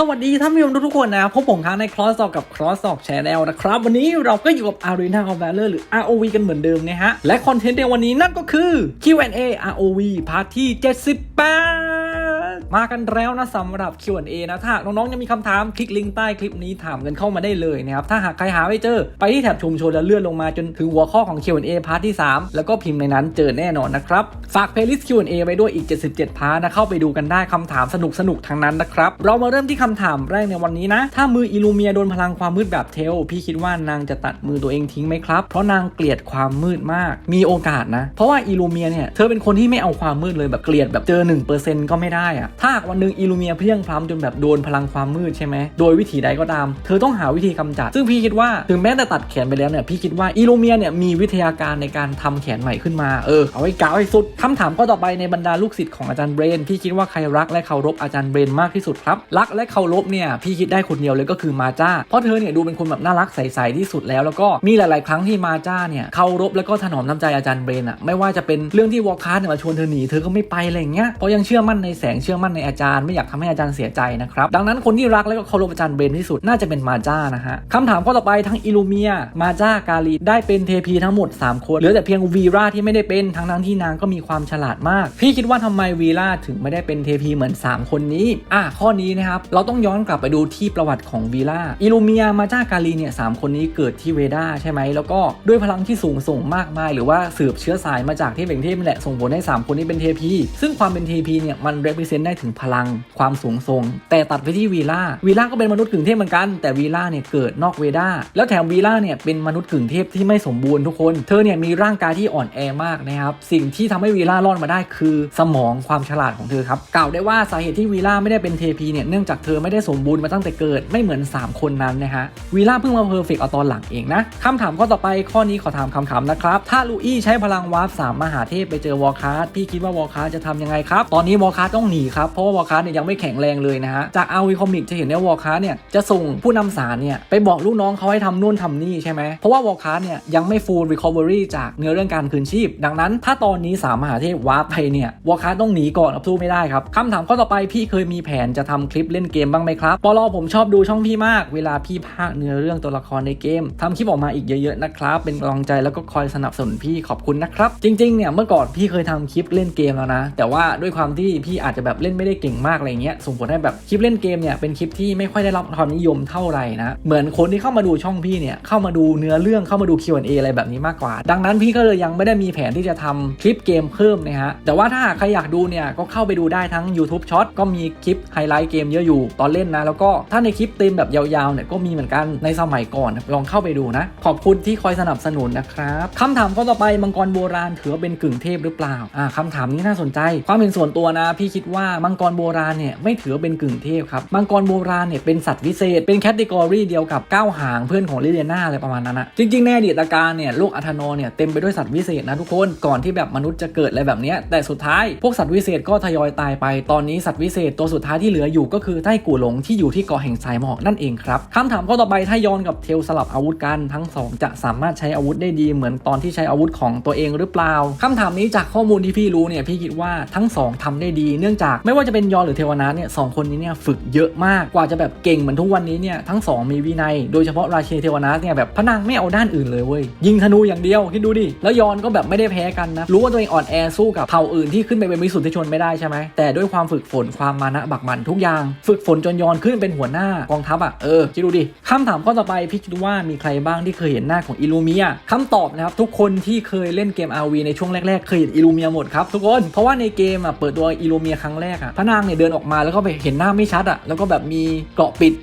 สวัสดีท่านผู้ชมทุกๆคนนะพบผมครั้งใน Cross Talk กับ Cross Talk Channel นะครับ วันนี้เราก็อยู่กับ Arena of Valor หรือ ROV กันเหมือนเดิมนะฮะ และคอนเทนต์ในวันนี้นั่นก็คือ Q&A ROV พาร์ทที่ 78 มากันแล้วนะสำหรับ Q&A นะถ้าหากน้องๆยังมีคำถามคลิกลิงก์ใต้คลิปนี้ถามกันเข้ามาได้เลยนะครับถ้าหากใครหาไม่เจอ ไปที่แถบชุมชนแล้วเลื่อนลงมาจนถึงหัวข้อของ Q&A พาร์ทที่ 3 แล้วก็พิมพ์ในนั้นเจอแน่นอนนะครับ ฝาก playlist Q&A ไว้ด้วยอีก 77 พาร์ทนะเข้าไปดูกันได้คำถามสนุกสนุกๆทั้งนั้นนะครับเรามาเริ่มที่คำถามแรกในวันนี้นะ ถ้ามืออิลูเมียโดนพลังความมืดแบบเทลพี่คิดว่านางจะตัดมือตัวเองทิ้งไหมครับ เพราะนางเกลียดความมืดมากมีโอกาสนะ เพราะว่าอิลูเมียเนี่ยเธอเป็นคนที่ไม่เอาความมืดเลยแบบเกลียดแบบเจอ1%ก็ไม่ได้อะถ้าวันหนึ่งอิลูเมียเพียงพล้ำจนแบบโดนพลังความมืดใช่ไหมโดยวิธีใดก็ตาม เธอต้องหาวิธีกำจัด ซึ่งพี่คิดว่าถึงแม้แต่ตัดแขนไปแล้วเนี่ยพี่คิดว่าอิลูเมียเนี่ยมีวิทยาการในการทำแขนใหม่ขึ้นมาเออเอาไว้กาวให้สุดคำถามข้อต่อไปในบรรดาลูกศิษย์ของอาจารย์เบรนพี่คิดว่าใครรักและเคารพอาจารย์เบรนมากที่สุดครับรักและเคารพเนี่ยพี่คิดได้คนเดียวเลยก็คือมาจ้าเพราะเธอเนี่ยดูเป็นคนแบบน่ารักใสๆที่สุดแล้ว แล้วก็มีหลาย ๆ ครั้งที่มาจ้าเนี่ยเคารพแล้วก็ถนอมน้ำใจอาจารย์เบรนอะไม่ว่าจะเป็นเรื่องที่วอลคาร์เนี่ยมาชวนเธอหนีเธอก็ไม่ไปอะไรเงี้ยเพราะยังเชื่อมั่นในแสงเชื่อมั่นในอาจารย์ไม่อยากทำให้อาจารย์เสียใจนะครับ ดังนั้นคนที่รักและก็เคารพอาจารย์เบนที่สุดน่าจะเป็นมาจ้านะฮะคำถามข้อต่อไปทั้งอิลูเมีย มาจ้ากาลีได้เป็นเทพีทั้งหมด 3 คนเหลือแต่เพียงวีราที่ไม่ได้เป็นทั้งนั้นที่นางก็มีความฉลาดมาก พี่คิดว่าทำไมวีราถึงไม่ได้เป็นเทพีเหมือน 3 คนนี้อะข้อนี้นะครับเราต้องย้อนกลับไปดูที่ประวัติของวีราอิลูเมียมาจ้ากาลีเนี่ยสามคนนี้เกิดที่เวดาใช่ไหมแล้วก็ด้วยพลังที่สูงส่งมากมาย หรือว่าสืบเชื้อสายมาจากเทพแห่งเทพนี่แหละส่งผลให้สามคนนี้เป็นเทพีซึ่งความเป็นเทพีเนี่ยมัน represent ได้ถึงพลังความสูงส่ง แต่ตัดไปที่วีล่าวีล่าก็เป็นมนุษย์กึ่งเทพเหมือนกัน แต่วีล่าเนี่ยเกิดนอกเวดาแล้วแถมวีล่าเนี่ยเป็นมนุษย์กึ่งเทพที่ไม่สมบูรณ์ทุกคน เธอเนี่ยมีร่างกายที่อ่อนแอมากนะครับสิ่งที่ทำให้วีล่ารอดมาได้คือ สมองความฉลาดของเธอครับกล่าวได้ว่าสาเหตุที่วีล่าไม่ได้เป็นเทพีเนี่ยเนื่องจากเธอไม่ได้สมบูรณ์มาตั้งแต่เกิดไม่เหมือน 3 คนนั้นนะฮะวีล่าเพิ่งมาเพอร์เฟกเอาตอนหลังเองนะคำถามข้อต่อไปข้อนี้ขอถามคำๆนะครับถ้าลูอี้ใช้พลังวาร์ปสามมหาเทพไปเจอวอลคาร์ดพี่คิดว่าวอลคาร์ดจะทำยังไงครับ ตอนนี้วอลคาร์ดต้องหนีครับเพราะว่าวอลคาร์เนี่ยยังไม่แข็งแรงเลยนะฮะ จากอาวีคอมิกจะเห็นว่าวอลคาร์เนี่ยจะส่งผู้นำสารเนี่ยไปบอกลูกน้องเขาให้ทำนู่นทำนี่ใช่ไหม เพราะว่าวอลคาร์เนี่ยยังไม่ full recovery จากเนื้อเรื่องการคืนชีพ ดังนั้น ถ้าตอนนี้สามมหาเทพวาร์ปไปเนี่ยวอลคาร์ต้องหนีก่อนครับสู้ไม่ได้ครับคำถามข้อต่อไปพี่เคยมีแผนจะทำคลิปเล่นเกมบ้างไหมครับปลอผมชอบดูช่องพี่มาก เวลาพี่พากเนื้อเรื่องตัวละครในเกมทำคลิปออกมาอีกเยอะๆนะครับ เป็นกำลังใจแล้วก็คอยสนับสนุนพี่ขอบคุณนะครับ จริงๆเนี่ยเมื่อก่อนพี่เคยทำคลิปเล่นเกมแล้วนะ แต่ว่าด้วยความที่พี่อาจจะแบบเล่นไม่ได้เก่งมากอะไรเงี้ยส่งผลให้แบบคลิปเล่นเกมเนี่ยเป็นคลิปที่ไม่ค่อยได้รับความนิยมเท่าไหร่นะเหมือนคนที่เข้ามาดูช่องพี่เนี่ยเข้ามาดูเนื้อเรื่องเข้ามาดู Q&A อะไรแบบนี้มากกว่า ดังนั้นพี่ก็เลยยังไม่ได้มีแผนที่จะทำคลิปเกมเพิ่มนะฮะแต่ว่าถ้าใครอยากดูเนี่ยก็เข้าไปดูได้ทั้ง YouTube Short ก็มีคลิปไฮไลท์เกมเยอะอยู่ตอนเล่นนะแล้วก็ถ้าในคลิปเต็มแบบยาวๆเนี่ยก็มีเหมือนกันในสมัยก่อนลองเข้าไปดูนะ ขอบคุณที่คอยสนับสนุนนะครับคำถามข้อต่อไปมังกรโบราณถือเป็นกึ่งเทพหรือเปล่าอ่าคำถามนี้น่าสนใจ ความเห็นส่วนตัวนะ พี่คิดว่ามัังกรโบราณเนี่ยไม่ถือว่าเป็นกึ่งเทพครับมังกรโบราณเนี่ยเป็นสัตว์วิเศษ เป็นแคตตากรีเดียวกับก้าวหางเพื่อนของลิเลียนาอะไรประมาณนั้นนะจริงๆในอดีตการเนี่ยโลกอัธโนเนี่ยเต็มไปด้วยสัตว์วิเศษนะทุกคนก่อนที่แบบมนุษย์จะเกิดอะไรแบบนี้แต่สุดท้ายพวกสัตว์วิเศษก็ทยอยตายไป ตอนนี้สัตว์วิเศษตัวสุดท้ายที่เหลืออยู่ก็คือไต้กู่หลงที่อยู่ที่เกาะแห่งสายหมอกนั่นเองครับคำถามข้อต่อไปถ้าย้อนกับเทลสลับอาวุธกันทั้งสองจะสามารถใช้อาวุธได้ดีเหมือนตอนที่ใช้อาวุธของตัวเองหรือเปล่าคำถามนี้จากข้อมูลที่พี่รู้เนี่ยพี่คิดว่าทั้งสองทำได้ดีเนื่องจากไม่ว่าจะเป็นยอนหรือเทวนาเนี่ยสองคนนี้เนี่ยฝึกเยอะมากกว่าจะแบบเก่งเหมือนทุกวันนี้เนี่ยทั้งสองมีวินัยโดยเฉพาะราเชเทวนาเนี่ยแบบพระนางไม่เอาด้านอื่นเลยเว้ยยิงธนูอย่างเดียวคิดดูดิแล้วยอนก็แบบไม่ได้แพ้กันนะรู้ว่าตัวเองอ่อนแอสู้กับเผ่าอื่นที่ขึ้นไปเป็นวิสุทธิชนไม่ได้ใช่ไหมแต่ด้วยความฝึกฝนความมานะบักมันทุกอย่าง ฝึกฝนจนยอนขึ้นเป็นหัวหน้ากองทัพอะเออคิดดูดิคำถามข้อต่อไปพี่คิดว่ามีใครบ้างที่เคยเห็นหน้าของอิลูเมียคำตอบนะครับทุกคนที่เคยเล่นเกม RV ในช่วงแรกๆเคยเห็นอิลูเมียหมดครับทุกคนเพราะว่าในเกมอะเปิดตัวอิลูเมียครั้งแรกอะพระนางเนี่ยเดินออกมาแล้วก็ไปเห็นหน้าไม่ชัดอะแล้วก็แบบมีเกราะปิด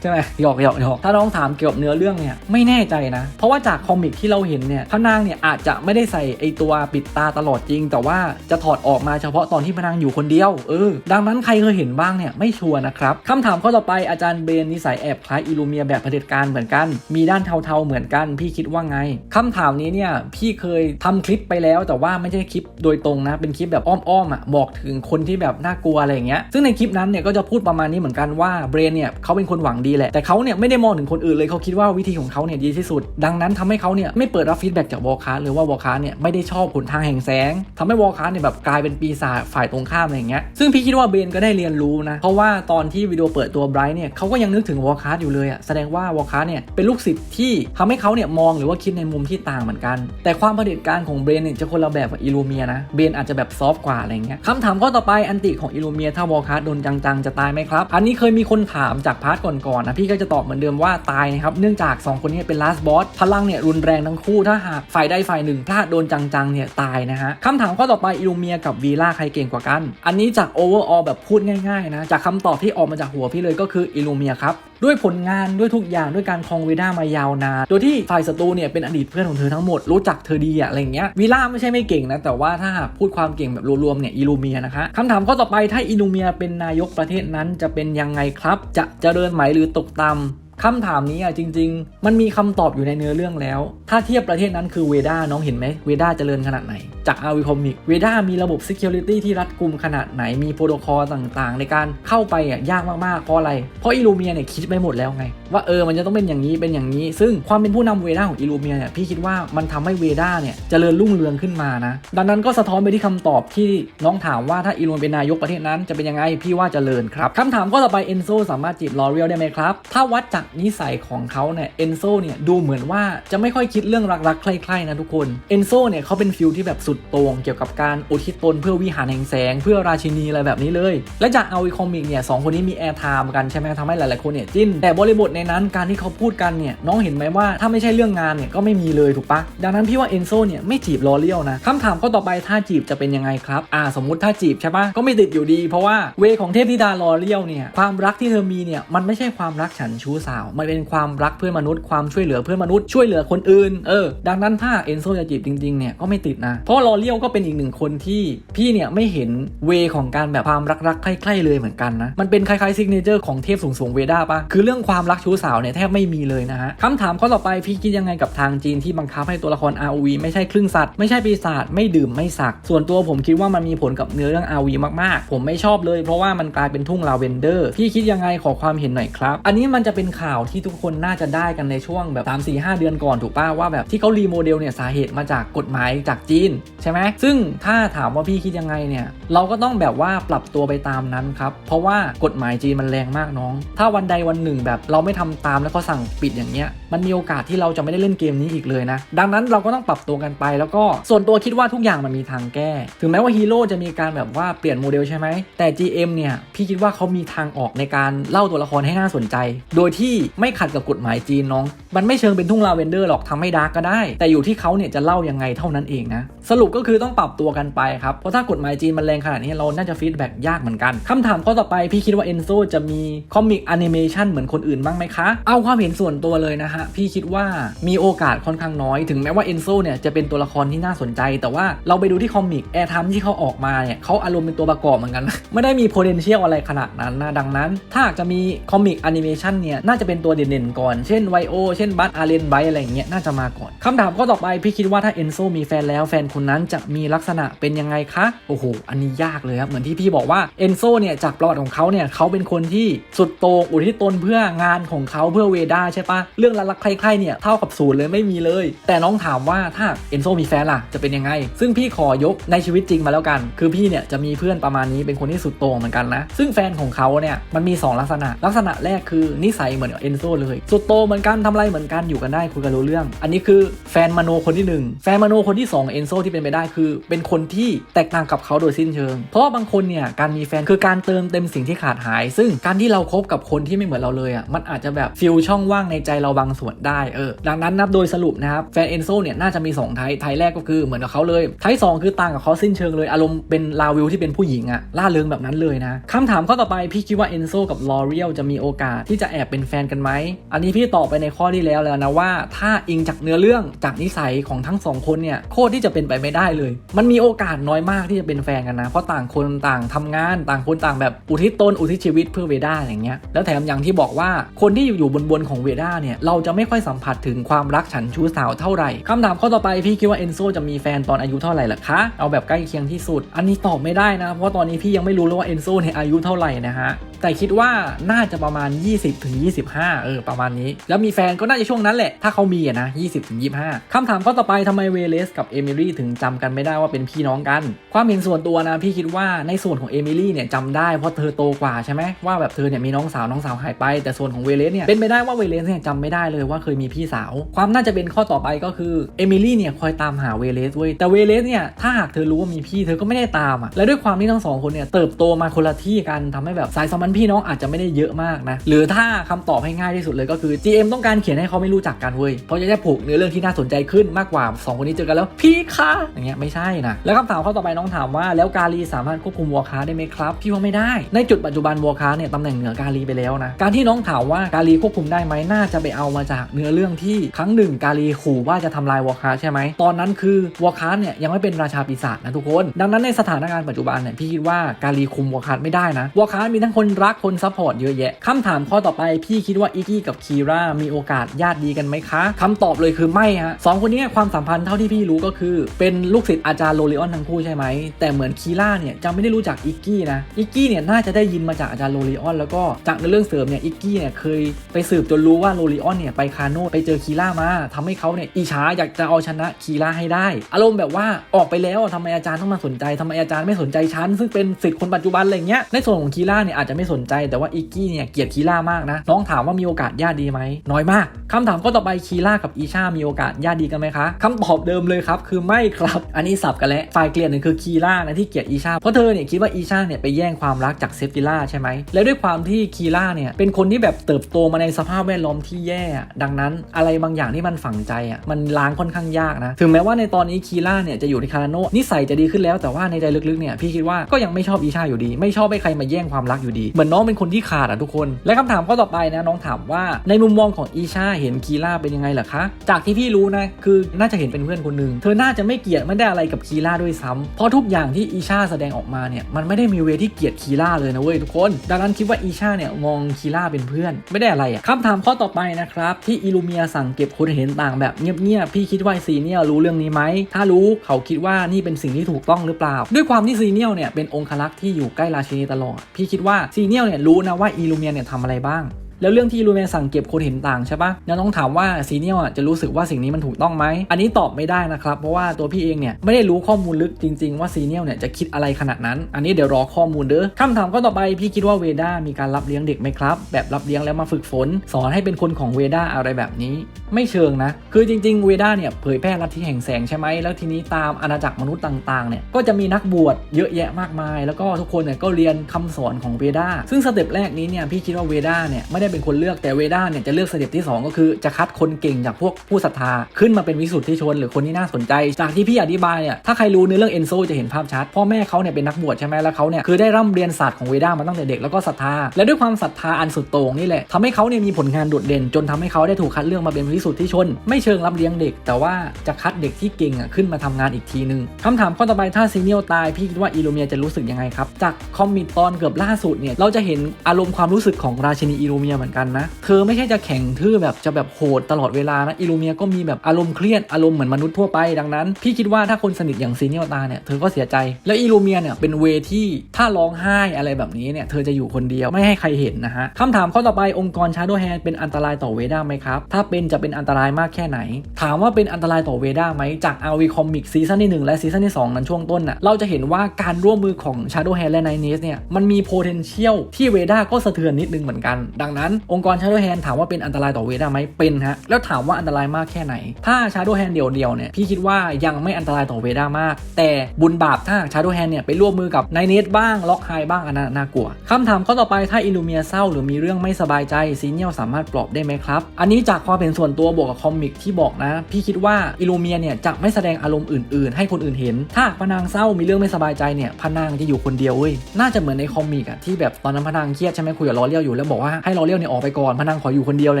ใช่ไหมหยอกหยอกหยอกถ้าน้องถามเกี่ยวกับเนื้อเรื่องเนี่ยไม่แน่ใจนะ เพราะว่าจากคอมิกที่เราเห็นเนี่ยพระนางเนี่ยอาจจะไม่ได้ใส่ไอตัวปิดตาตลอดจริง แต่ว่าจะถอดออกมาเฉพาะตอนที่พระนางอยู่คนเดียวเออดังนั้นใครเคยเห็นบ้างเนี่ยไม่ชัวร์นะครับคำถามข้อต่อไปอาจารย์เบนนิสัยแอบคล้ายอิลูเมียแบบเผด็จการเหมือนกัน มีด้านเทาๆเหมือนกัน พี่คิดว่าไงคำถามนี้เนี่ยพี่เคยทำคลิปไปแล้วแต่ว่าไม่ใช่คลิปโดยตรงนะเป็นคลิปแบบอ้อมๆอะบอกถึงคนที่แบบน่ากลัวอะไรอย่างเงี้ยซึ่งในคลิปนั้นเนี่ยก็จะพูดประมาณนี้เหมือนกันว่าเบรนเนี่ยเขาเป็นคนหวังดีแหละ แต่เขาเนี่ยไม่ได้มองถึงคนอื่นเลยเขาคิดว่าวิธีของเขาเนี่ยดีที่สุด ดังนั้นทำให้เขาเนี่ยไม่เปิดรับฟีดแบ็กจากวอลคาร์หรือว่าวอลคาร์เนี่ยไม่ได้ชอบผลทางแห่งแสงทำให้วอลคาร์เนี่ยแบบกลายเป็นปีศาจฝ่ายตรงข้ามอะไรอย่างเงี้ยซึ่งพี่คิดว่าเบนก็ได้เรียนรู้นะเพราะว่าตอนที่วิดีโอเปิดตัวไบรท์เนี่ยเขาก็ยังนึกถึงวอลคาร์อยู่เลยอะแสดงว่าวอลคาร์เนี่ยเป็นลูกศิษย์ที่ทำให้เขาเนี่ยมองหรือว่าคิดในมุมที่ต่างเหมือนกัน แต่ความเด็จการของเบนเนี่ยจะคนละแบบกับอิลูเมียนะเบนอาจจะแบบซอฟกว่าอะไรเงี้ยคำถามข้อต่อไปอันติของอิลูเมียถ้าวอลคาร์โดนจังๆจะตายไหมครับ อันนี้เคยมีคนถามจากพาร์ทก่อนๆนะพี่ก็จะตอบเหมือนเดิมว่าตายนะครับเนื่องจาก 2 คนนี้เป็นลาสบอสพลังเนี่ยรุนแรงทั้งคู่ถ้าหากฝ่ายใดฝ่ายหนึ่งพลาดโดนจังๆเนี่ยตายนะฮะคำถามข้อต่อไปอิลูเมียกับวีล่าใครเก่งกว่ากัน อันนี้จากโอเวอร์ออลแบบพูดง่ายๆนะจากคำตอบที่ออกมาจากหัวพี่เลยก็คืออิลูเมียครับ ด้วยผลงานด้วยทุกอย่างด้วยการครองเวด้ามายาวนาน โดยที่ฝ่ายศัตรูเนี่ยเป็นอดีตเพื่อนของเธอทั้งหมดรู้จักเธอดีอะอะไรเงี้ยวีล่าไม่ใช่ไม่เก่งนะแต่ว่าถ้าหากพูดความเก่งแบบรวมๆเนี่ยอิลูเมียนะคะคำถามข้อต่อไปถ้าอิลูเมียเป็นนายกประเทศนั้นจะเป็นยังไงครับ จะเจริญไหมหรือตกต่ำ คำถามนี้อะจริง ๆ มันมีคำตอบอยู่ในเนื้อเรื่องแล้ว ถ้าเทียบประเทศนั้นคือเวด้าน้องเห็นไหมเวด้าเจริญขนาดไหน จากอาวีคอมิกเวด้ามีระบบ Security ที่รัดกุมขนาดไหนมีโปรโตคอลต่างๆ ในการเข้าไปอะยากมากๆ เพราะอะไร เพราะอิลูเมียเนี่ยคิดไปหมดแล้วไง ว่าเออมันจะต้องเป็นอย่างนี้เป็นอย่างนี้ ซึ่งความเป็นผู้นำเวด้าของอิลูเมียเนี่ยพี่คิดว่ามันทำให้เวด้าเนี่ยเจริญรุ่งเรืองขึ้นมานะ ดังนั้นก็สะท้อนไปที่คำตอบที่น้องถามว่าถ้าอิลูเป็นนายกประเทศนั้นจะเป็นยังไงพี่ว่าเจริญครับคำถามข้อต่อไปเอนโซสามารถจีบลอเรียลได้ไหมครับถ้าวัดจากนิสัยของเขาเนี่ยเอนโซเนี่ยดูเหมือนว่าจะไม่ค่อยคิดเรื่องรักๆใคร่ๆนะทุกคนเอนโซเนี่ยเขาเป็นฟิลที่แบบสุดโต่งเกี่ยวกับการอุทิศตนเพื่อวิหารแห่งแสง เพื่อราชินีอะไรแบบนี้เลย และจากเอาอีคอมิกเนี่ยสองคนนี้มีแอร์ไทม์กันใช่ไหมทำให้หลายๆคนเนี่ยจิ้น แต่บริบทในนั้นการที่เขาพูดกันเนี่ยน้องเห็นไหมว่าถ้าไม่ใช่เรื่องงานเนี่ยก็ไม่มีเลยถูกปะดังนั้นพี่ว่าเอนโซเนี่ยไม่จีบลอเรียลนะคำถามข้อต่อไปถ้าจีบจะเป็นยังไงครับอ่าสมมุติถ้าจีบใช่ปะก็ไม่ติดอยู่ดี เพราะว่าเวของเทพธิดาลอเรียลเนี่ยความรักที่เธอมีเนี่ยมันไม่ใช่ความรักฉันชู้สาวมันเป็นความรักเพื่อนมนุษย์ความช่วยเหลือเพื่อนมนุษย์ช่วยเหลือคนอื่นเออดังนั้นถ้าเอนโซจะจีบจริงๆเนี่ยก็ไม่ติดนะ เพราะลอเรียลก็เป็นอีกหนึ่งคนที่พี่เนี่ยไม่เห็นเวของการแบบความรักๆใกล้ๆเลยเหมือนกันนะ มันเป็นคล้ายๆซิกเนเจอร์ของเทพสูงสูงๆเวด้าปะคือเรื่องความรักชู้สาวเนี่ยแทบไม่มีเลยนะฮะคำถามข้อต่อไปพี่คิดยังไงกับทางจีนที่บังคับให้ตัวละคร ROV ไม่ใช่ครึ่งสัตว์ไม่ใช่ปีศาจไม่ดื่มไม่สัก ส่วนตัวผมคิดว่ามันมีผลกับเนื้อเรื่อง RV มากๆ ผมไม่ชอบเลยเพราะว่ามันกลายเป็นทุ่งลาเวนเดอร์พี่คิดยังไงขอความเห็นหน่อยครับ อันนี้มันจะเป็นข่าวที่ทุกคนน่าจะได้กันในช่วงแบบ 3 4 5 เดือนก่อนถูกป่าว่าแบบที่เขารีโมเดลเนี่ยสาเหตุมาจากกฎหมายจากจีนใช่ไหมซึ่งถ้าถามว่าพี่คิดยังไงเนี่ยเราก็ต้องแบบว่าปรับตัวไปตามนั้นครับเพราะว่ากฎหมายจีนมันแรงมากน้อง ถ้าวันใดวันหนึ่งแบบเราไม่ทำตามแล้วเขาสั่งปิดอย่างเงี้ยมันมีโอกาสที่เราจะไม่ได้เล่นเกมนี้อีกเลยนะ ดังนั้นเราก็ต้องปรับตัวกันไป แล้วก็ส่วนตัวคิดว่าทุกอย่างมันมีทางแก้ ถึงแม้ว่าฮีโร่จะมีการแบบว่าเปลี่ยนโมเดลใช่ไหม แต่ GM เนี่ย พี่คิดว่าเขามีทางออกในการเล่าตัวละครให้น่าสนใจ โดยที่ไม่ขัดกับกฎหมายจีนน้อง มันไม่เชิงเป็นทุ่งลาเวนเดอร์หรอกทำให้ดาร์กก็ได้ แต่อยู่ที่เขาเนี่ยจะเล่ายังไงเท่านั้นเองนะ สรุปก็คือต้องปรับตัวกันไปครับ เพราะถ้ากฎหมายจีนมันแรงขนาดนี้เราน่าจะฟีดแบ็กยากเหมือนกันคำถามข้อต่อไปพี่คิดว่าเอนโซจะมีคอมิกแอนิเมชันเหมือนคนอื่นบ้างไหมคะ เอาความเห็นส่วนตัวเลยนะฮะพี่คิดว่ามีโอกาสค่อนข้างน้อย ถึงแม้ว่าเอนโซเนี่ยจะเป็นตัวละครที่น่าสนใจ แต่ว่าเราไปดูที่คอมิกแอร์ทัมที่เขาออกมาเนี่ยเขาอารมณ์เป็นตัวประกอบเหมือนกัน ไม่ได้มี potential อะไรขนาดนั้นนะดังนั้น ถ้าหากจะมีคอมิกแอนิเมชันเนี่ยน่าจะเป็นตัวเด่นๆก่อน เช่นไวโอเช่นบัตอาร์เรนไบอะไรอย่างเงี้ยน่าจะมาก่อนคำถามข้อต่อไปพี่คิดว่าถ้าเอนโซมีแฟนแล้วแฟนคนนั้นจะมีลักษณะเป็นยังไงคะโอ้โหอันนี้ยากเลยครับเหมือนที่พี่บอกว่าเอนโซเนี่ยจากประวัติของเขาเนี่ยเขาเป็นคนที่สุดโต่งอุทิศตนเพื่องานของเขาเพื่อเวด้าใช่ปะเรื่องรักใครๆเนี่ยเท่ากับศูนย์เลยไม่มีเลย แต่น้องถามว่าถ้าเอนโซมีแฟนล่ะจะเป็นยังไง ซึ่งพี่ขอยกในชีวิตจริงมาแล้วกัน คือพี่เนี่ยจะมีเพื่อนประมาณนี้เป็นคนที่สุดโต่งเหมือนกันนะซึ่งแฟนของเขาเนี่ยมันมี 2 ลักษณะ ลักษณะแรกคือนิสัยเหมือนเอนโซเลย สุดโต่งเหมือนกันทำไรเหมือนกันอยู่กันได้คุยกันรู้เรื่อง อันนี้คือแฟนมโนคนที่หนึ่งแฟนมโนคนที่2เอนโซที่เป็นไปได้คือ เป็นคนที่แตกต่างกับเขาโดยสิ้นเชิง เพราะว่าบางคนเนี่ยการมีแฟนคือการเติมเต็มสิ่งที่ขาดหาย ซึ่งการที่เราคบกับคนที่ไม่เหมือนเราเลยอะมันอาจจะแบบฟิลช่องว่างในใจเราบางส่วนได้เออดังนั้นนับโดยสรุปนะครับแฟนเอนโซเนี่ยน่าจะมี2ไทป์ไทป์แรกก็คือเหมือนกับเขาเลยไทป์สองคือต่างกับเขาสิ้นเชิงเลยอารมณ์เป็นลาวิลที่เป็นผู้หญิงอะล่าเริงแบบนั้นเลยนะคำถามข้อต่อไปพี่คิดว่าเอนโซกับลอเรียลจะมีโอกาสที่จะแอบเป็นแฟนกันไหมอันนี้พี่ตอบไปในข้อที่แล้วแล้วนะว่าถ้าอิงจากเนื้อเรื่องจากนิสัยของทั้งสองคนเนี่ยโคตรที่จะเป็นไปไม่ได้เลย มันมีโอกาสน้อยมากที่จะเป็นแฟนกันนะเพราะต่างคนต่างทำงานต่างคนต่างแบบอุทิศตนอุทิศชีวิตเพื่อเวด้าอย่างเงี้ยแล้วแถมอย่างที่บอกว่าคนที่อยู่บนบนของเวด้าเนี่ยเราจะจะไม่ค่อยสัมผัสถึงความรักฉันชู้สาวเท่าไหร่คำถามข้อต่อไปพี่คิดว่าเอนโซจะมีแฟนตอนอายุเท่าไหร่ล่ะคะ เอาแบบใกล้เคียงที่สุด อันนี้ตอบไม่ได้นะ เพราะตอนนี้พี่ยังไม่รู้เลยว่าเอนโซเนี่อายุเท่าไหร่นะฮะแต่คิดว่าน่าจะประมาณ 20ถึง25เออประมาณนี้ แล้วมีแฟนก็น่าจะช่วงนั้นแหละ ถ้าเขามีอะนะ 20ถึง25คำถามข้อต่อไปทำไมเวเลสกับเอมิลี่ถึงจำกันไม่ได้ว่าเป็นพี่น้องกัน ความเห็นส่วนตัวนะ พี่คิดว่าในส่วนของเอมิลี่เนี่ยจำได้เพราะเธอโตกว่าใช่ไหมว่าแบบเธอเนี่ยมีน้องสาวน้องสาวหายไป แต่ส่วนของเวเลสเนี่ยเป็นไปได้ว่าเวเลสเนี่ยจำไม่ได้เลยว่าเคยมีพี่สาว ความน่าจะเป็นข้อต่อไปก็คือเอมิลี่เนี่ยคอยตามหาเวเลสเว้ยแต่เวเลสเนี่ยถ้าหากเธอรู้ว่ามีพี่เธอก็ไม่ได้ตามอะและด้วยความที่ทั้งสองคนเนี่ยเติบโตมาคนละที่กันทำให้แบบสายสัมพันธ์พี่น้องอาจจะไม่ได้เยอะมากนะหรือถ้าคำตอบให้ง่ายที่สุดเลยก็คือ GM ต้องการเขียนให้เขาไม่รู้จักกันเว้ยเพราะจะได้ผูกเนื้อเรื่องที่น่าสนใจขึ้นมากกว่าสองคนนี้เจอกันแล้วพี่คะอย่างเงี้ยไม่ใช่นะแล้วคำถามข้อต่อไปน้องถามว่าแล้วกาลีสามารถควบคุมวัวค้าได้ไหมครับพี่ว่าไม่ได้ ในจุดปัจจุบันวัวค้าเนี่ยตำแหน่งเหนือกาลีไปแล้วนะการที่น้องถามว่ากาลีควบคุมได้ไหมน่าจะไปเอามาจากเนื้อเรื่องที่ครั้งหนึ่งกาลีขู่ว่าจะทำลายวัวค้าใช่ไหมตอนนั้นคือวัวค้าเนี่ยยังไม่เป็นราชาปีศาจนะทุกคน ดังนั้นในสถานการณ์ปัจจุบันเนี่ยพี่คิดว่ากาลีคุมวัวค้าไม่ได้นะวัวค้ามีทั้งคนรักคนซัพพอร์ตเยอะแยะคำถามข้อต่อไปพี่คิดว่าอิกกี้กับคีรามีโอกาสญาติดีกันไหมคะคำตอบเลยคือไม่ฮะสองคนนี้ความสัมพันธ์เท่าที่พี่รู้ก็คือ เป็นลูกศิษย์อาจารย์โรลิออนทั้งคู่ใช่ไหมแต่เหมือนคีร่าเนี่ยจะไม่ได้รู้จักอิกกี้นะอิกกี้เนี่ยน่าจะได้ยินมาจากอาจารย์โรลิออนแล้วก็จากในเรื่องเสริมเนี่ยอิกี้เนี่ยเคยไปสืบจนรู้ว่าโรลิออนเนี่ยไปคาโน่ไปเจอคีรามาทำให้เขาเนี่ยอิจฉาอยากจะเอาชนะคีราให้ได้ อารมณ์แบบว่าออกไปแล้วทำไมอาจารย์ต้องมาสนใจทำไมอาจารย์ไม่สนใจฉันซึ่งเป็นศิษย์คนปัจจุบันอะไรเงี้ยในส่วนของคีราเนี่ยอาจจะไม่สนใจแต่ว่าอิกกี้เนี่ยเกลียดคีรามากนะน้องถามว่ามีโอกาสญาติดีไหมน้อยมากคำถามข้อต่อไปคีรากับอีชามีโอกาสญาติดีกันไหมคะคำตอบเดิมเลยครับคือไม่ครับ อันนี้สับกันแล้วฝ่ายเกลียดหนึ่งคือคีรานะที่เกลียดอีชาเพราะเธอเนี่ยคิดว่าอีชาเนี่ยไปแย่งความรักจากเซฟิล่าใช่ไหมแล้วด้วยความที่คีราเนี่ยเป็นคนที่แบบเติบโตมาในสภาพแวดล้อมที่แย่อะดังนั้นอะไรบางอย่างที่มันฝังใจอะมันล้างค่อนข้างยากนะ ถึงแม้ว่าในตอนนี้คีราเนี่ยจะอยู่ในคาราโนนิสัยจะดีขึ้นแล้วแต่ว่าในใจลึกๆเนี่ยพี่คิดว่าก็ยังไม่ชอบอีชาอยู่ดี ไม่ชอบให้ใครมาแย่งความรักอยู่ดี เหมือนน้องเป็นคนที่ขาดอะทุกคน และคำถามข้อต่อไปนะน้องถามว่าในมุมมองของอีชาเห็นคีราเป็นยังไงเหรอคะ จากที่พี่รู้นะคือน่าจะเห็นเป็นเพื่อนคนหนึ่งเธอน่าจะไม่เกลียดไม่ได้อะไรกับคีราด้วยซ้ำเพราะทุกอย่างที่อีชาแสดงออกมาเนี่ยมันไม่ได้มีเวที่เกลียดคีราเลยนะเว้ยทุกคน ดังนั้นคิดว่าอีชาเนี่ยมองคีราเป็นเพื่อน ไม่ได้อะไรอะคำถามข้อต่อไปนะครับที่อิลูเมียสั่งเก็บคนเห็นต่างแบบเงียบๆพี่คิดว่าซีเนียลรู้เรื่องนี้ไหมถ้ารู้เขาคิดว่านี่เป็นสิ่งที่ถูกต้องหรือเปล่า ด้วยความที่ซีเนียลเนี่ยเป็นองครักษ์ที่อยู่ใกล้ราชินีตลอด พี่คิดว่าซีเนียลเนี่ยรู้นะว่าอิลูเมียเนี่ยทำอะไรบ้าง แล้วเรื่องที่ลูเมนสั่งเก็บคนเห็นต่างใช่ปะแล้วน้องถามว่าซีเนียลอะจะรู้สึกว่าสิ่งนี้มันถูกต้องไหม อันนี้ตอบไม่ได้นะครับ เพราะว่าตัวพี่เองเนี่ยไม่ได้รู้ข้อมูลลึกจริง ๆ ว่าซีเนียลเนี่ยจะคิดอะไรขนาดนั้น อันนี้เดี๋ยวรอข้อมูลเด้อคำถามก็ต่อไปพี่คิดว่าเวด้ามีการรับเลี้ยงเด็กไหมครับ แบบรับเลี้ยงแล้วมาฝึกฝน สอนให้เป็นคนของเวด้าอะไรแบบนี้ไม่เชิงนะ คือจริง ๆ เวด้าเนี่ยเผยแพร่ลัทธิแห่งแสงใช่ไหม แล้วทีนี้ตามอาณาจักรมนุษย์ต่างๆ เนี่ย ก็จะมีนักบวชเยอะแยะมากมาย แล้วก็ทุกคนเนี่ยก็เรียนคำสอนของเวด้า ซึ่งสเต็ปแรกนี้เนี่ยพี่คิดว่าเวด้าเนี่ยไม่ได้เป็นคนเลือก แต่เวด้าเนี่ยจะเลือกสเต็ปที่ 2 ก็คือจะคัดคนเก่งจากพวกผู้ศรัทธาขึ้นมาเป็นวิสุทธิชน หรือคนที่น่าสนใจ จากที่พี่อธิบายเนี่ย ถ้าใครรู้เนื้อเรื่องเอนโซจะเห็นภาพชัด พ่อแม่เขาเนี่ยเป็นนักบวชใช่ไหมแล้วเขาเนี่ยคือได้ร่ำเรียนศาสตร์ของเวด้ามาตั้งแต่เด็กแล้วก็ศรัทธา และด้วยความศรัทธาอันสุดโต่งนี่แหละทำให้เขาเนี่ยมีผลงานโดดเด่น จนทำให้เขาได้ถูกคัดเลือกมาเป็นวิสุทธิชน ไม่เชิงรับเลี้ยงเด็ก แต่ว่าจะคัดเด็กที่เก่งอะขึ้นมาทำงานอีกทีนึงคำถามข้อต่อไปถ้าซีเนียลตายพี่คิดว่าอีลูเมียจะรู้สึกยังไงครับ จากคอมมิตตอนเกือบล่าสุดเนี่ยเราจะเห็นอารมณ์ความรู้สึกของราชินีอีลูเมียเหมือนกันนะเธอไม่ใช่จะแข็งทื่อแบบจะแบบโหดตลอดเวลานะอีลูเมียก็มีแบบอารมณ์เครียดอารมณ์เหมือนมนุษย์ทั่วไปดังนั้น พี่คิดว่าถ้าคนสนิทอย่างซีเนียลตายเนี่ยเธอก็เสียใจ แล้วอีลูเมียเนี่ยเป็นเวที่ถ้าร้องไห้อะไรแบบนี้เนี่ยเธอจะอยู่คนเดียวไม่ให้ใครเห็นนะฮะคำถามข้อต่อไปองค์กรชาโดแฮนเป็นอันตรายต่อเวด้าไหมครับถ้าเป็นจะเป็น็นอันตรายมากแค่ไหน ถามว่าเป็นอันตรายต่อเวด้าไหมจาก RV Comic ซีซั่นที่1และซีซั่นที่ 2 นั้นช่วงต้นน่ะเราจะเห็นว่าการร่วมมือของ Shadow Hand และ Night Nest เนี่ยมันมี potential ที่เวด้าก็สะเทือนนิดนึงเหมือนกัน ดังนั้นองค์กร Shadow Hand ถามว่าเป็นอันตรายต่อเวด้าไหมเป็นฮะแล้วถามว่าอันตรายมากแค่ไหน ถ้า Shadow Hand เดียวๆเนี่ยพี่คิดว่ายังไม่อันตรายต่อเวด้ามาก แต่บุญบาปถ้า Shadow Hand เนี่ยไปร่วมมือกับ Night Nest บ้างล็อกไฮบ้างอันนั้นน่ากลัวคำถามข้อต่อไปถ้าอิลูเมียเศร้าหรือมีเรื่องไม่สบายใจซีเนียลสามารถปลอบได้ไหมครับอันนี้จากความเห็นส่วนตัวบวกกับคอมิกที่บอกนะ พี่คิดว่าอิลูเมียเนี่ยจะไม่แสดงอารมณ์อื่นๆ ให้คนอื่นเห็น ถ้าพนางเศร้ามีเรื่องไม่สบายใจเนี่ยพนางจะอยู่คนเดียวเว้ยน่าจะเหมือนในคอมิกอะที่แบบตอนนั้นพนางเครียดใช่ไหมคุยกับลอเลียวอยู่แล้วบอกว่าให้ลอเลียวเนี่ยออกไปก่อนพนางขออยู่คนเดียวอะไร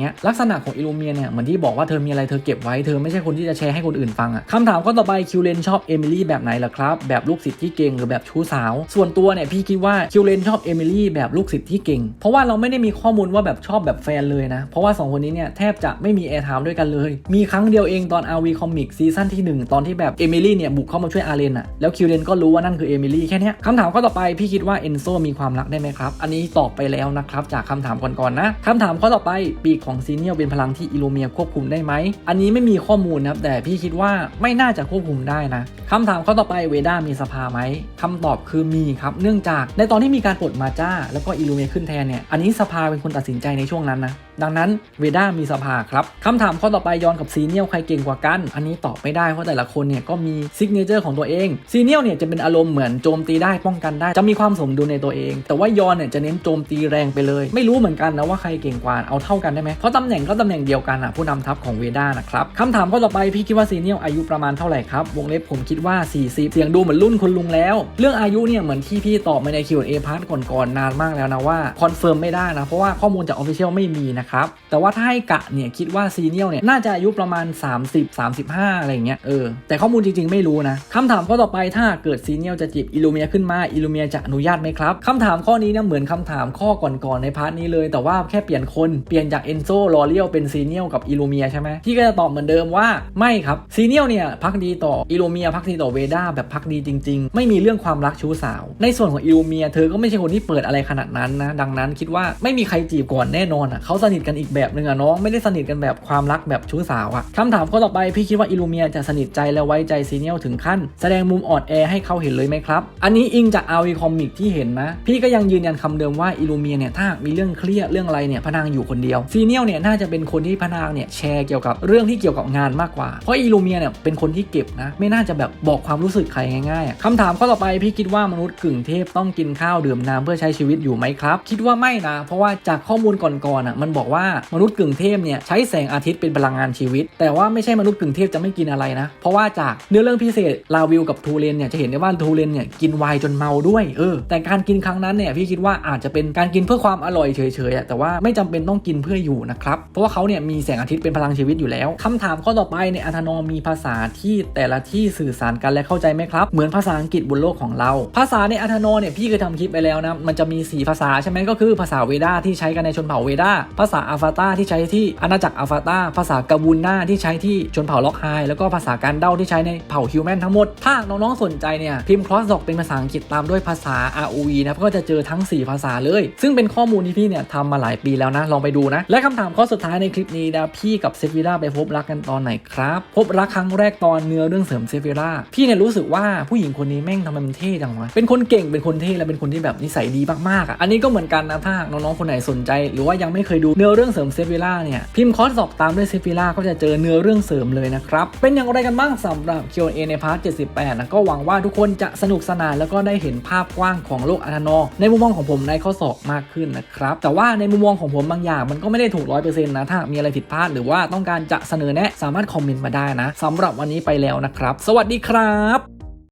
เงี้ยลักษณะของอิลูเมียเนี่ยเหมือนที่บอกว่าเธอมีอะไรเธอเก็บไว้เธอไม่ใช่คนที่จะแชร์ให้คนอื่นฟังอะคำถามข้อต่อไปคิวเลนชอบเอมิลี่แบบไหนล่ะครับแบบลูกศิษย์ที่เก่งหรือแบบชู้สาว ส่วนตัวเนี่ยพี่คิดว่าคิวเลนชอบเอมิลี่แบบลูกศิษย์ที่เก่ง เพราะว่าเราไม่ได้มีข้อมูลว่าแบบชอบแบบแฟนเลยนะ เพราะว่าสองคนนี้เนี่ยแทบจะไม่มีแอร์ไทม์ด้วยกันเลย มีครั้งเดียวเองตอน RV Comic ซีซั่นที่ 1 ตอนที่แบบเอมิลี่เนี่ยบุกเข้ามาช่วยอาเรนอะแล้วคิวเลนก็รู้ว่านั่นคือเอมิลี่แค่เนี้ยคำถามข้อต่อไปพี่คิดว่าเอนโซมีความรักได้ไหมครับ อันนี้ตอบไปแล้วนะครับจากคำถามก่อนๆนะคำถามข้อต่อไปปีกของซีเนียลเป็นพลังที่อิโลเมียควบคุมได้ไหมอันนี้ไม่มีข้อมูลนะครับแต่พี่คิดว่าไม่น่าจะควบคุมได้นะคำถามข้อต่อไปเวด้ามีสภาไหมคำตอบคือมีครับ เนื่องจากในตอนที่มีการปลดมาจ้า แล้วก็อิลูเมียขึ้นแทนเนี่ยอันนี้สภาเป็นคนตัดสินใจในช่วงนั้นนะดังนั้นเวด้ามีสภาครับคคำถามข้อต่อไปย้อนกับซีเนียลใครเก่งกว่ากัน อันนี้ตอบไม่ได้เพราะแต่ละคนเนี่ยก็มีซิกเนเจอร์ของตัวเองซีเนียลเนี่ยจะเป็นอารมณ์เหมือนโจมตีได้ป้องกันได้ จะมีความสมดุลในตัวเอง แต่ว่ายอนเนี่ยจะเน้นโจมตีแรงไปเลย ไม่รู้เหมือนกันนะว่าใครเก่งกว่าเอาเท่ากันได้ไหมเพราะตำแหน่งก็ตำแหน่งเดียวกันอะผู้นำทัพของเวด้านะครับคำถามข้อต่อไปพี่คิดว่าซีเนียลอายุประมาณเท่าไหร่ครับวงเล็บผมคิดว่า 40 เสียงดูเหมือนรุ่นคุณลุงแล้ว เรื่องอายุเนี่ยเหมือนที่พี่ตอบมาใน Q&A พาร์ทก่อนๆนานมากแล้วนะว่าคอนเฟิร์มไม่ได้นะเพราะว่าข้อมูลจากออฟฟิเชียลไม่มีนะครับแต่ว่าถ้าให้กะเนี่ยคิดว่าซีเนียลเนี่ยน่าจะอายุประมาณ 30 35 อะไรอย่างเงี้ยเออแต่ข้อมูลจริงๆ ไม่รู้นะคำถามข้อต่อไปถ้าเกิดซีเนียลจะจีบอิลูเมียขึ้นมาอิลูเมียจะอนุญาตไหมครับคำถามข้อนี้เนี่ยเหมือนคำถามข้อก่อนๆในพาร์ทนี้เลย แต่ว่าแค่เปลี่ยนคนเปลี่ยนจากเอนโซลอเรียลเป็นซีเนียลกับอิลูเมียใช่ไหมพี่ก็จะตอบเหมือนเดิมว่าไม่ครับซีเนียลเนี่ยพักดีต่ออิลูเมียพักดีต่อเวด้าแบบพักดีจริง ๆ ไม่มีเรื่องความรักชู้สาว ในส่วนของอิลูเมียเธอก็ไม่ใช่คนที่เปิดอะไรขนาดนั้นนะดังนั้นคิดว่าไม่มีใครจีบก่อนแน่นอนอะเขาสนิทกันอีกแบบนึงอะน้องไม่ได้สนิทกันแบบความรักแบบชู้สาวอะคำถามข้อต่อไปพี่คิดว่าอิลูเมียจะสนิทใจและไว้ใจซีเนียลถึงขั้น แสดงมุมอ่อนแอให้เขาเห็นเลยไหมครับ อันนี้อิงจากอาวีคอมิกที่เห็นนะ พี่ก็ยังยืนยันคำเดิมว่าอิลูเมียเนี่ยถ้ามีเรื่องเครียดเรื่องอะไรเนี่ยพนางอยู่คนเดียวซีเนียลเนี่ยน่าจะเป็นคนที่พนางเนี่ยแชร์เกี่ยวกับเรื่องที่เกี่ยวกับงานมากกว่า เพราะอิลูเมียเนี่ยเป็นคนที่เก็บนะ ไม่น่าจะแบบบอกความรู้สึกใครง่ายๆอะคำถามข้อต่อไปพี่คิดว่ามนุษย์กึ่งเทพต้องกินข้าวดื่มน้ำเพื่อใช้ชีวิตอยู่ไหมครับ คิดว่าไม่นะ เพราะว่าจากข้อมูลก่อนๆอะมันบอกว่ามนุษย์กึ่งเทพเนี่ยใช้แสงอาทิตย์เป็นพลังงานชีวิต แต่ว่าไม่ใช่มนุษย์กึ่งเทพจะไม่กินอะไรนะ เพราะว่าจากเนื้อเรื่องพิเศษลาวิลกับทูเรนเนี่ยจะเห็นได้ว่าทูเรนเนี่ยกินไวน์จนเมาด้วยเออแต่การกินครั้งนั้นเนี่ยพี่คิดว่าอาจจะเป็นการกินเพื่อความอร่อยเฉยๆแต่ว่าไม่จำเป็นต้องกินเพื่ออยู่นะครับเพราะว่าเขาเนี่ยมีแสงอาทิตย์เป็นพลังชีวิตอยู่แล้วคำถามข้อต่อไปในอัธนอมมีภาษาที่แต่ละที่สื่อสารกันและเข้าใจไหมครับ เหมือนภาษาอังกฤษบนโลกของเรา ภาษาในอัธนอเนี่ยพี่เคยทำคลิปไปแล้วนะมันจะมี 4 ภาษาใช่ไหมก็คือภาษาเวดาที่ใช้กันในชนเผ่าเวดาภาษาอัลฟาตาที่ใช้ที่อาณาจักรอัลฟาตาภาษากาบูน่าที่ใช้ที่ชนเผ่าล็อกไฮแล้วก็ภาษาการเด้าที่ใช้ในเผ่าฮิวแมนทั้งหมด ถ้าน้องๆสนใจเนี่ยพิมพ์ cross doc เป็นภาษาอังกฤษตามด้วยภาษา ROV นะก็จะเจอทั้ง 4 ภาษาเลย ซึ่งเป็นข้อมูลที่พี่เนี่ยทำมาหลายปีแล้วนะลองไปดูนะ และคำถามข้อสุดท้ายในคลิปนี้นะพี่กับเซฟิราไปพบรักกันตอนไหนครับพบรักครั้งแรกตอนเนื้อเรื่องเสริมเซฟิราพี่เนี่ยรู้สึกว่าผู้หญิงคนนี้แม่งทำไมมันเท่จังวะเป็นคนเก่งเป็นคนเท่และเป็นคนที่แบบนิสัยดีมากๆอะอันนี้ก็เหมือนกันนะถ้าน้องๆคนไหนสนใจ หรือว่ายังไม่เคยดูเนื้อเรื่องเสริมเซฟิราเนี่ยพิมพ์คอร์สสอบตามด้วยเซฟิราก็จะเจอเนื้อเรื่องเสริมเลยนะครับ เป็นอย่างไรกันบ้างสำหรับ Q&A ในพาร์ท 78 นะก็หวังว่าทุกคนจะสนุกสนานแล้วก็ได้เห็นภาพกว้างของโลกอันนอในมุมมองของผมในข้อสอบมากขึ้นนะครับ แต่ว่าในมุมมองของผมบางอย่างมันก็ไม่ได้ถูกร้อยเปอร์เซ็นต์นะถ้ามีอะไรผิดพลาดหรือว่าต้องการจะเสนอแนะสามารถคอมเมนต์มาได้นะสำหรับวันนี้ไปแล้วนะครับ สวัสดีครับ